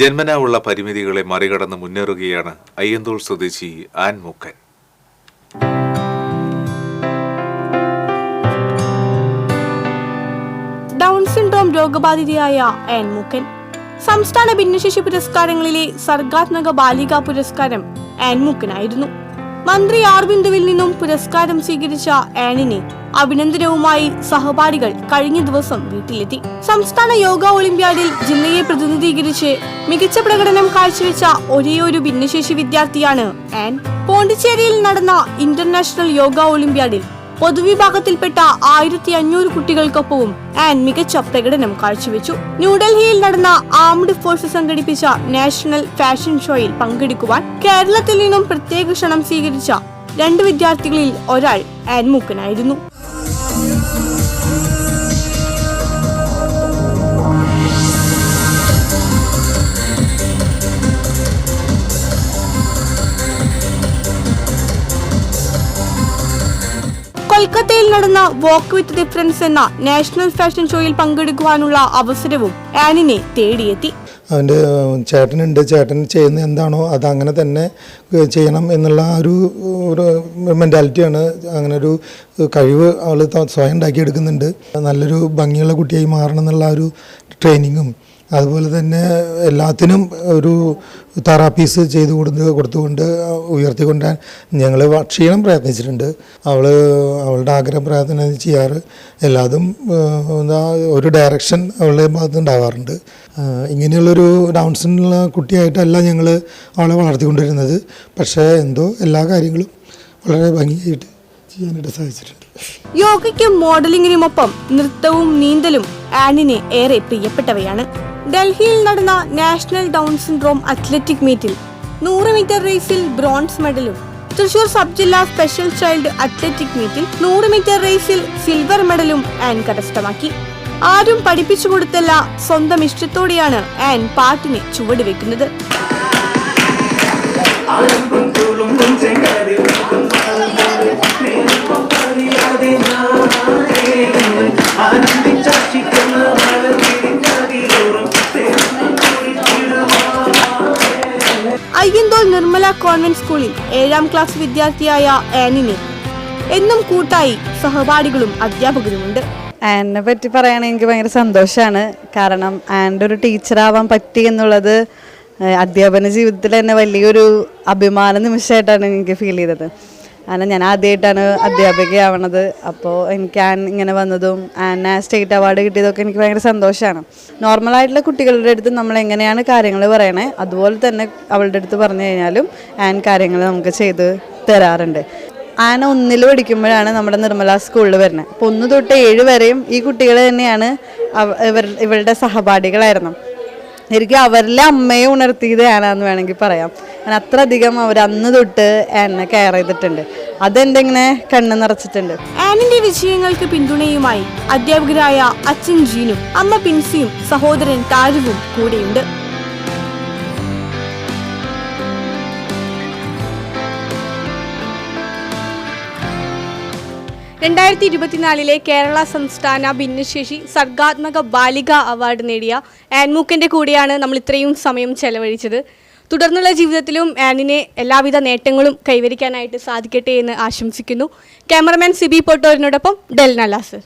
ജന്മനാ ഉള്ള പരിമിതികളെ മറികടന്ന് മുന്നേറുകയാണ് അയ്യന്തോൾ സ്വദേശി ആൻ മുക്കൻ. ഡൗൺ സിൻഡ്രോം രോഗബാധിതയായ ആൻ മുക്കൻ. സംസ്ഥാന ഭിന്നശേഷി പുരസ്കാരങ്ങളിലെ സർഗാത്മക ബാലികാ പുരസ്കാരം ആൻ മുക്കനായിരുന്നു. മന്ത്രി ആർ ബിന്ദുവിൽ നിന്നും പുരസ്കാരം സ്വീകരിച്ച ആനിനെ അഭിനന്ദനവുമായി സഹപാഠികൾ കഴിഞ്ഞ ദിവസം വീട്ടിലെത്തി. സംസ്ഥാന യോഗ ഒളിമ്പ്യാഡിൽ ജില്ലയെ പ്രതിനിധീകരിച്ച് മികച്ച പ്രകടനം കാഴ്ചവെച്ച ഒരേയൊരു ഭിന്നശേഷി വിദ്യാർത്ഥിയാണ് ആൻ. പോണ്ടിച്ചേരിയിൽ നടന്ന ഇന്റർനാഷണൽ യോഗ ഒളിമ്പ്യാഡിൽ പൊതുവിഭാഗത്തിൽപ്പെട്ട ആയിരത്തി അഞ്ഞൂറ് കുട്ടികൾക്കൊപ്പവും ആൻ മികച്ച പ്രകടനം കാഴ്ചവെച്ചു. ന്യൂഡൽഹിയിൽ നടന്ന ആംഡ് ഫോഴ്സ് സംഘടിപ്പിച്ച നാഷണൽ ഫാഷൻ ഷോയിൽ പങ്കെടുക്കുവാൻ കേരളത്തിൽ നിന്നും പ്രത്യേക ക്ഷണം സ്വീകരിച്ച രണ്ട് വിദ്യാർത്ഥികളിൽ ഒരാൾ ആൻ മൂക്കനായിരുന്നു. കൊൽക്കത്തയിൽ നടന്ന വോക്ക് വിത്ത് ഡിഫറൻസ് എന്ന നാഷണൽ ഫാഷൻ ഷോയിൽ പങ്കെടുക്കുവാനുള്ള അവസരവും ആനിനെ തേടിയെത്തി. അവന്റെ ചേട്ടനുണ്ട്. ചേട്ടൻ ചെയ്യുന്ന എന്താണോ അത് അങ്ങനെ തന്നെ ചെയ്യണം എന്നുള്ള ഒരു ഒരു മെന്റാലിറ്റിയാണ് അങ്ങനെ ഒരു കഴിവ് അവൾ സ്വയം ഉണ്ടാക്കിയെടുക്കുന്നുണ്ട്. നല്ലൊരു ഭംഗിയുള്ള കുട്ടിയായി മാറണം എന്നുള്ള ഒരു ട്രെയിനിങ്ങും അതുപോലെ തന്നെ എല്ലാത്തിനും ഒരു തെറാപ്പീസ് ചെയ്ത് കൊടുത്ത് കൊടുത്തുകൊണ്ട് ഉയർത്തിക്കൊണ്ടാൻ ഞങ്ങൾ ക്ഷീണം പ്രയത്നിച്ചിട്ടുണ്ട്. അവൾ അവളുടെ ആഗ്രഹം പ്രാർത്ഥന ചെയ്യാറ്. എല്ലാതും ഒരു ഡയറക്ഷൻ അവളുടെ ഭാഗത്ത് ഉണ്ടാവാറുണ്ട്. ഇങ്ങനെയുള്ളൊരു ഡൗൺസിനുള്ള കുട്ടിയായിട്ടല്ല ഞങ്ങൾ അവളെ വളർത്തിക്കൊണ്ടിരുന്നത്. പക്ഷേ എന്തോ എല്ലാ കാര്യങ്ങളും വളരെ ഭംഗിയായിട്ട് ചെയ്യാനായിട്ട് സാധിച്ചിട്ടുണ്ട്. യോഗയ്ക്കും മോഡലിംഗിനുമൊപ്പം നൃത്തവും നീന്തലും ആനിന് ഏറെ പ്രിയപ്പെട്ടവയാണ്. ഡൽഹിയിൽ നടന്ന നാഷണൽ ഡൗൺ സിൻഡ്രോം അത്ലറ്റിക് മീറ്റിൽ നൂറ് മീറ്റർ റേസിൽ ബ്രോൺസ് മെഡലും തൃശൂർ സബ് ജില്ലാ സ്പെഷ്യൽ ചൈൽഡ് അത്ലറ്റിക് മീറ്റിൽ നൂറ് മീറ്റർ റേസിൽ സിൽവർ മെഡലും ആൻ കരസ്ഥമാക്കി. ആരും പഠിപ്പിച്ചു കൊടുത്തല്ല സ്വന്തം ഇഷ്ടത്തോടെയാണ് ആൻ പാട്ടിനെ ചുവടുവെക്കുന്നത്. കോൺവെന്റ് സ്കൂളിൽ ഏഴാം ക്ലാസ് വിദ്യാർത്ഥിയായ ആനിന് എന്നും കൂട്ടായി സഹപാഠികളും അധ്യാപകരുമുണ്ട്. ആനിനെ പറ്റി പറയുകയാണെങ്കിൽ ഭയങ്കര സന്തോഷമാണ്. കാരണം ആന്റെ ഒരു ടീച്ചറാവാൻ പറ്റി എന്നുള്ളത് അധ്യാപന ജീവിതത്തിൽ തന്നെ വലിയൊരു അഭിമാന നിമിഷമായിട്ടാണ് എനിക്ക് ഫീൽ ചെയ്തത്. കാരണം ഞാൻ ആദ്യമായിട്ടാണ് അധ്യാപികയാവണത് അപ്പോൾ എനിക്ക് ആൻ ഇങ്ങനെ വന്നതും ആന സ്റ്റേറ്റ് അവാർഡ് കിട്ടിയതൊക്കെ എനിക്ക് ഭയങ്കര സന്തോഷമാണ് നോർമലായിട്ടുള്ള കുട്ടികളുടെ അടുത്ത് നമ്മൾ എങ്ങനെയാണ് കാര്യങ്ങൾ പറയണേ അതുപോലെ തന്നെ അവളുടെ അടുത്ത് പറഞ്ഞു കഴിഞ്ഞാലും ആൻ കാര്യങ്ങൾ നമുക്ക് ചെയ്ത് തരാറുണ്ട്. ആന ഒന്നിൽ പഠിക്കുമ്പോഴാണ് നമ്മുടെ നിർമ്മല സ്കൂളിൽ വരുന്നത്. അപ്പോൾ ഒന്ന് തൊട്ട് ഏഴ് വരെയും ഈ കുട്ടികൾ തന്നെയാണ് ഇവർ ഇവരുടെ സഹപാഠികളായിരുന്നു. എനിക്ക് അവരിലെ അമ്മയെ ഉണർത്തിയത് ആനാന്ന് വേണമെങ്കിൽ പറയാം. ഞാൻ അത്രയധികം അവർ അന്ന് തൊട്ട് എന്നെ കെയർ ചെയ്തിട്ടുണ്ട്. അതെന്റെ ഇങ്ങനെ കണ്ണ് നിറച്ചിട്ടുണ്ട്? ആനിന്റെ വിജയങ്ങൾക്ക് പിന്തുണയുമായി അധ്യാപകരായ അച്ഛൻ ജീനും അമ്മ പിൻസിയും സഹോദരൻ താരുവും കൂടെയുണ്ട്. രണ്ടായിരത്തി ഇരുപത്തിനാലിലെ കേരള സംസ്ഥാന ഭിന്നശേഷി സർഗാത്മക ബാലിക അവാർഡ് നേടിയ ആൻമൂക്കന്റെ കൂടെയാണ് നമ്മൾ ഇത്രയും സമയം ചെലവഴിച്ചത്. തുടർന്നുള്ള ജീവിതത്തിലും ആനിനെ എല്ലാവിധ നേട്ടങ്ങളും കൈവരിക്കാനായിട്ട് സാധിക്കട്ടെ എന്ന് ആശംസിക്കുന്നു. ക്യാമറമാൻ സിബി പൊട്ടോറിനോടൊപ്പം ഡെൽ നലാസർ